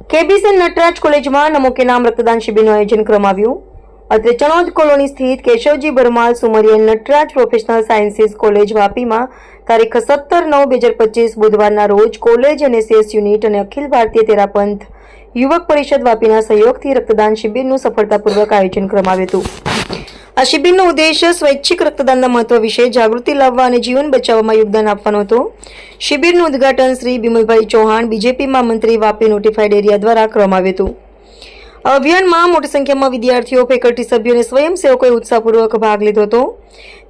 KBC Nataraj કોલેજમાં નમો કે નામ રક્તદાન શિબિરનું આયોજન કરવામાં આવ્યું અત્રે ચણોદ કોલોની સ્થિત Keshavji Barmal Sumaria Nataraj professional sciences college વાપીમાં તારીખ સત્તર નવ બે હજાર પચીસ બુધવારના રોજ કોલેજ અને સીએસ યુનિટ અને અખિલ ભારતીય તેરાપંથ યુવક પરિષદ વાપીના સહયોગથી રક્તદાન શિબિરનું સફળતાપૂર્વક આયોજન કરવામાં આવ્યું હતું. આ શિબિરનો ઉદ્દેશ સ્વૈચ્છિક રક્તદાનના મહત્વ વિશે જાગૃતિ લાવવા અને જીવન બચાવવામાં યોગદાન આપવાનો હતો. શિબિરનું ઉદ્ઘાટન શ્રી બિમલભાઈ ચૌહાણ બીજેપી મહામંત્રી વાપી નોટિફાઈડ એરિયા દ્વારા કરવામાં આવ્યું હતું. અભિયાનમાં મોટી સંખ્યામાં વિદ્યાર્થીઓ, ફેકલ્ટી સભ્યો અને સ્વયંસેવકોએ ઉત્સાહપૂર્વક ભાગ લીધો હતો.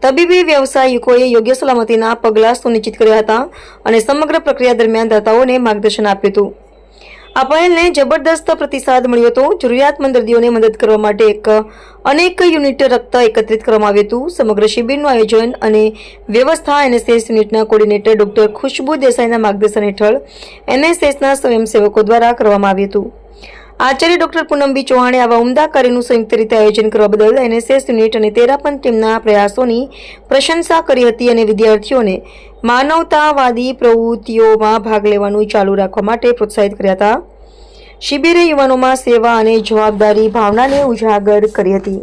તબીબી વ્યવસાયિકોએ યોગ્ય સલામતીના પગલાં સુનિશ્ચિત કર્યા હતા અને સમગ્ર પ્રક્રિયા દરમિયાન દાતાઓને માર્ગદર્શન આપ્યું હતું. આ પહેલને જબરદસ્ત પ્રતિસાદ મળ્યો હતો. જરૂરિયાતમંદ દર્દીઓને મદદ કરવા માટે એક અનેક યુનિટ રક્ત એકત્રિત કરવામાં આવ્યું હતું. સમગ્ર શિબિરનું આયોજન અને વ્યવસ્થા એનએસએસ યુનિટના કોર્ડિનેટર ડોક્ટર ખુશ્બુ દેસાઈના માર્ગદર્શન હેઠળ એનએસએસના સ્વયંસેવકો દ્વારા કરવામાં આવ્યું હતું. આચાર્ય ડોક્ટર પૂનમબી ચૌહાણે આવા ઉમદા કાર્યનું સંયુક્ત રીતે આયોજન કરવા બદલ એનએસએસ યુનિટ અને તેરાપંથ ટીમના પ્રયાસોની પ્રશંસા કરી હતી અને વિદ્યાર્થીઓને માનવતાવાદી પ્રવૃત્તિઓમાં ભાગ લેવાનું ચાલુ રાખવા માટે પ્રોત્સાહિત કર્યા હતા. શિબિરે યુવાનોમાં સેવા અને જવાબદારી ભાવનાને ઉજાગર કરી હતી.